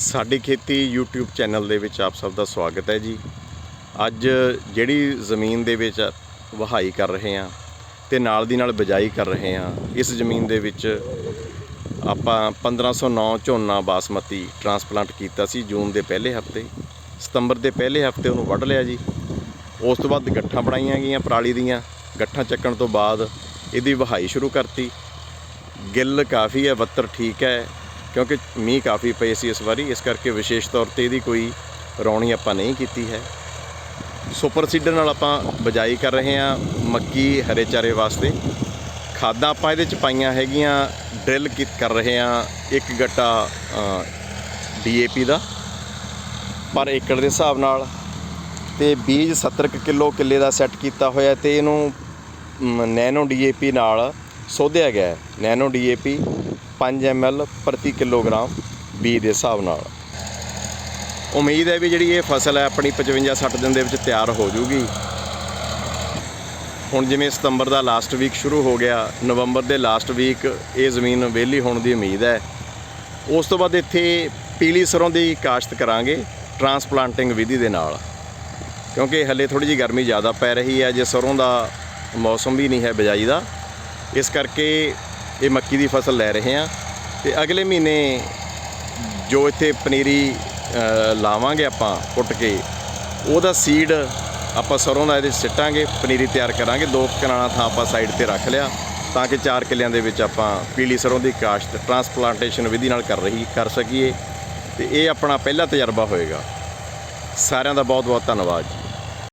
ਸਾਡੀ ਖੇਤੀ YouTube channel ਦੇ ਵਿੱਚ ਆਪ ਸਭ ਦਾ ਸਵਾਗਤ ਹੈ ਜੀ। ਅੱਜ ਜਿਹੜੀ ਜ਼ਮੀਨ ਦੇ ਵਿੱਚ ਵਹਾਈ ਕਰ ਰਹੇ ਹਾਂ ਤੇ ਨਾਲ ਦੀ ਨਾਲ ਬਿਜਾਈ ਕਰ ਰਹੇ ਹਾਂ, ਇਸ ਜ਼ਮੀਨ ਦੇ ਵਿੱਚ ਆਪਾਂ 1509 ਝੋਨਾ ਬਾਸਮਤੀ ਟਰਾਂਸਪਲਾਂਟ ਕੀਤਾ ਸੀ ਜੂਨ ਦੇ ਪਹਿਲੇ ਹਫ਼ਤੇ, ਸਤੰਬਰ ਦੇ ਪਹਿਲੇ ਹਫ਼ਤੇ ਉਹਨੂੰ ਵੱਢ ਲਿਆ ਜੀ। ਉਸ ਤੋਂ ਬਾਅਦ ਗੱਠਾਂ ਬਣਾਈਆਂ ਗਈਆਂ ਪਰਾਲੀ ਦੀਆਂ, ਗੱਠਾਂ ਚੱਕਣ ਤੋਂ ਬਾਅਦ ਇਹਦੀ ਵਹਾਈ ਸ਼ੁਰੂ ਕਰਤੀ। ਗਿੱਲ ਕਾਫੀ ਹੈ, ਬੱਤਰ ਠੀਕ ਹੈ ਕਿਉਂਕਿ ਮੀਂਹ ਕਾਫੀ ਪਏ ਸੀ ਇਸ ਵਾਰੀ ਇਸ ਕਰਕੇ ਵਿਸ਼ੇਸ਼ ਤੌਰ ਤੇ ਇਹਦੀ ਕੋਈ ਰੌਣੀ ਆਪਾਂ ਨਹੀਂ ਕੀਤੀ ਹੈ। ਸੁਪਰ ਸੀਡਰ ਨਾਲ ਆਪਾਂ ਬਜਾਈ ਕਰ ਰਹੇ ਹਾਂ ਮੱਕੀ ਹਰੇ ਚਾਰੇ ਵਾਸਤੇ। ਖਾਦਾਂ ਆਪਾਂ ਇਹਦੇ ਚ ਪਾਈਆਂ ਹੈਗੀਆਂ ਡਰਿਲ ਕੀ ਕਰ ਰਹੇ ਹਾਂ ਇੱਕ ਗੱਟਾ ਡੀਏਪੀ ਦਾ ਪਰ ਏਕੜ ਦੇ ਹਿਸਾਬ ਨਾਲ। ਤੇ ਬੀਜ 70 ਕੁ ਕਿਲੋ ਕਿੱਲੇ ਦਾ ਸੈੱਟ ਕੀਤਾ ਹੋਇਆ ਤੇ ਇਹਨੂੰ ਮ, ਨੈਨੋ ਡੀਏਪੀ ਨਾਲ ਸੋਧਿਆ ਗਿਆ ਹੈ। ਨੈਨੋ ਡੀਏਪੀ 5 ml ਪ੍ਰਤੀ ਕਿਲੋਗ੍ਰਾਮ ਬੀ ਦੇ ਹਿਸਾਬ ਨਾਲ। ਉਮੀਦ ਹੈ ਵੀ ਜਿਹੜੀ ਇਹ ਫਸਲ ਹੈ ਆਪਣੀ 55 60 ਦਿਨ ਦੇ ਵਿੱਚ ਤਿਆਰ ਹੋ ਜੂਗੀ। ਹੁਣ ਜਿਵੇਂ ਸਤੰਬਰ ਦਾ ਲਾਸਟ ਵੀਕ ਸ਼ੁਰੂ ਹੋ ਗਿਆ, ਨਵੰਬਰ ਦੇ ਲਾਸਟ ਵੀਕ ਇਹ ਜ਼ਮੀਨ ਵਿਹਲੀ ਹੋਣ ਦੀ ਉਮੀਦ ਹੈ। ਉਸ ਤੋਂ ਬਾਅਦ ਇੱਥੇ ਪੀਲੀ ਸਰੋਂ ਦੀ ਕਾਸ਼ਤ ਕਰਾਂਗੇ ਟਰਾਂਸਪਲਾਂਟਿੰਗ ਵਿਧੀ ਦੇ ਨਾਲ। ਕਿਉਂਕਿ ਹਲੇ ਥੋੜੀ ਜਿਹੀ ਗਰਮੀ ਜ਼ਿਆਦਾ ਪੈ ਰਹੀ ਹੈ, ਜੇ ਸਰੋਂ ਦਾ ਮੌਸਮ ਵੀ ਨਹੀਂ ਹੈ ਬਿਜਾਈ ਦਾ। ਇਸ ਕਰਕੇ ਇਹ ਮੱਕੀ ਦੀ ਫਸਲ ਲੈ ਰਹੇ ਹਾਂ ਤੇ ਅਗਲੇ ਮਹੀਨੇ ਜੋ ਇੱਥੇ ਪਨੀਰੀ ਲਾਵਾਂਗੇ ਆਪਾਂ ਪੁੱਟ ਕੇ, ਉਹਦਾ ਸੀਡ ਆਪਾਂ ਸਰੋਂ ਦਾ ਇਹਦੇ 'ਚ ਸਿੱਟਾਂਗੇ, ਪਨੀਰੀ ਤਿਆਰ ਕਰਾਂਗੇ, ਦੋ ਕਨਾਲਾਂ ਥਾਂ ਆਪਾਂ ਸਾਈਡ ਤੇ ਰੱਖ ਲਿਆ ਤਾਂ ਕਿ ਚਾਰ ਕਿੱਲਿਆਂ ਦੇ ਵਿੱਚ ਆਪਾਂ ਪੀਲੀ ਸਰੋਂ ਦੀ ਕਾਸ਼ਤ ਟਰਾਂਸਪਲਾਂਟੇਸ਼ਨ ਵਿਧੀ ਨਾਲ ਕਰ ਰਹੀ, ਕਰ ਸਕੀਏ ਤੇ ਇਹ ਆਪਣਾ ਪਹਿਲਾ ਤਜਰਬਾ ਹੋਏਗਾ। ਸਾਰਿਆਂ ਦਾ ਬਹੁਤ ਬਹੁਤ ਧੰਨਵਾਦ ਜੀ।